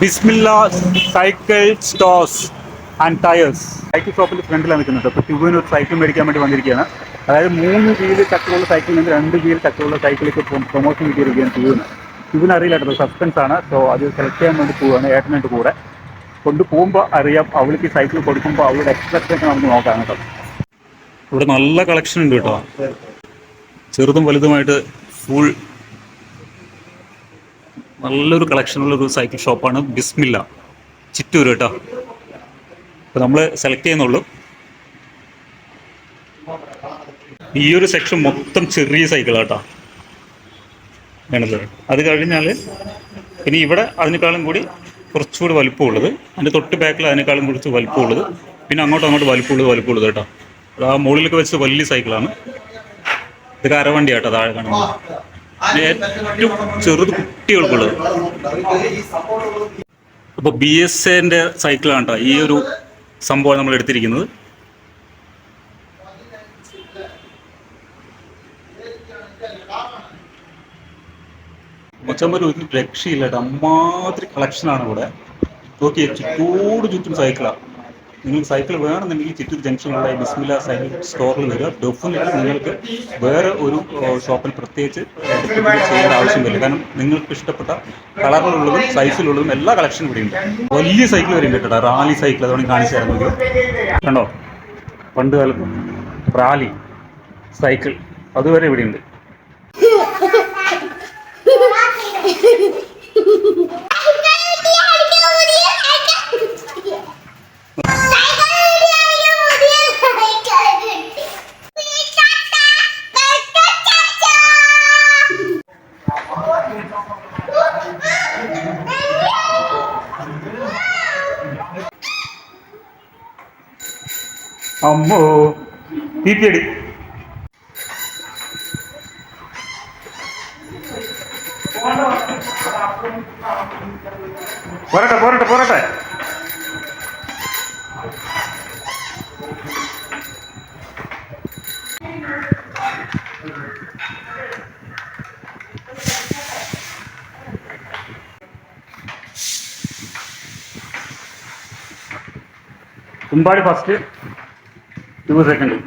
Bismillah cycle stores and tyres. Cycle ഷോപ്പിൽ ഫ്രണ്ടിലാണ് നിൽക്കുന്നത്. അപ്പോൾ ട്യൂബിന് ഒരു സൈക്കിൾ മേടിക്കാൻ വേണ്ടി വന്നിരിക്കുകയാണ്. അതായത് മൂന്ന് വീൽ ചക്രമുള്ള സൈക്കിളിൽ നിന്ന് രണ്ട് വീൽ ചക്രമുള്ള സൈക്കിളിലേക്ക് പ്രൊമോഷൻ കിട്ടിയിരിക്കുകയാണ് ട്യൂബിന് ട്യൂബിന് അറിയില്ല സസ്പെൻസ് ആണ്. സോ അത് സെലക്ട് ചെയ്യാൻ വേണ്ടി പോവുകയാണ് ഏട്ടനായിട്ട് കൂടെ. കൊണ്ട് പോകുമ്പോൾ അറിയാം അവൾക്ക് സൈക്കിൾ കൊടുക്കുമ്പോൾ അവളുടെ എക്സ്പ്രഷൻ നമുക്ക് നോക്കാം കേട്ടോ. ഇവിടെ നല്ല കളക്ഷൻ ഉണ്ട് കേട്ടോ. ചെറുതും വലുതുമായിട്ട് ഫുൾ നല്ലൊരു കളക്ഷനുള്ള ഒരു സൈക്കിൾ ഷോപ്പാണ് ബിസ്മില്ല. ചിറ്റൂർ കേട്ടോ. അപ്പോൾ നമ്മൾ സെലക്ട് ചെയ്യുന്നുള്ളൂ. ഈ ഒരു സെക്ഷൻ മൊത്തം ചെറിയ സൈക്കിളാട്ടോ വേണത്. അത് കഴിഞ്ഞാൽ പിന്നെ ഇവിടെ അതിനേക്കാളും കൂടി കുറച്ചുകൂടി വലിപ്പമുള്ളത്. അതിന്റെ തൊട്ട് ബാക്കിൽ അതിനേക്കാളും കുറച്ച് വലിപ്പമുള്ളത്. പിന്നെ അങ്ങോട്ടും അങ്ങോട്ട് വലിപ്പമുള്ളത് വലിപ്പമുള്ളത് കേട്ടോ. അത് ആ മുകളിലൊക്കെ വെച്ച് വലിയ സൈക്കിളാണ് ഇതൊക്കെ കരവണ്ടിയാട്ടോ താഴെ കാണുന്നത്. ഏറ്റവും ചെറുത് കുട്ടികൾക്കുള്ളത്. അപ്പോൾ ബി എസ് എന്റെ സൈക്കിളാണ് കേട്ടോ ഈ ഒരു സംഭവം നമ്മൾ എടുത്തിരിക്കുന്നത്. മച്ചമ്പർ ഒരു രക്ഷയില്ല അമ്മാതിരി കളക്ഷനാണ് ഇവിടെ. നോക്കിയേ ചുറ്റോട് ചുറ്റും സൈക്കിളാണ് നിങ്ങൾക്ക് സൈക്കിൾ വേണമെന്നുണ്ടെങ്കിൽ ചിറ്റൂർ ജംഗ്ഷനിലുള്ള ബിസ്മില സൈക്കിൾ സ്റ്റോറിൽ വരിക. ഡെഫിനറ്റ്ലി നിങ്ങൾക്ക് വേറെ ഒരു ഷോപ്പിൽ പ്രത്യേകിച്ച് ചെയ്യേണ്ട ആവശ്യം വരില്ല കാരണം നിങ്ങൾക്ക് ഇഷ്ടപ്പെട്ട കളറിലുള്ളതും സൈസിലുള്ളതും എല്ലാ കളക്ഷനും ഇവിടെ ഉണ്ട് വലിയ സൈക്കിൾ വരെ ഉണ്ട് കേട്ടോ. റാലി സൈക്കിൾ അതുകൊണ്ട് കാണിച്ചു തരാൻ നോക്കിയോ. കണ്ടോ? പണ്ട് കാലത്ത് റാലി സൈക്കിൾ അതുവരെ అమ్మో తీపిడి పొరట పొరట పొరట Thank you. കുമ്പാടി first to second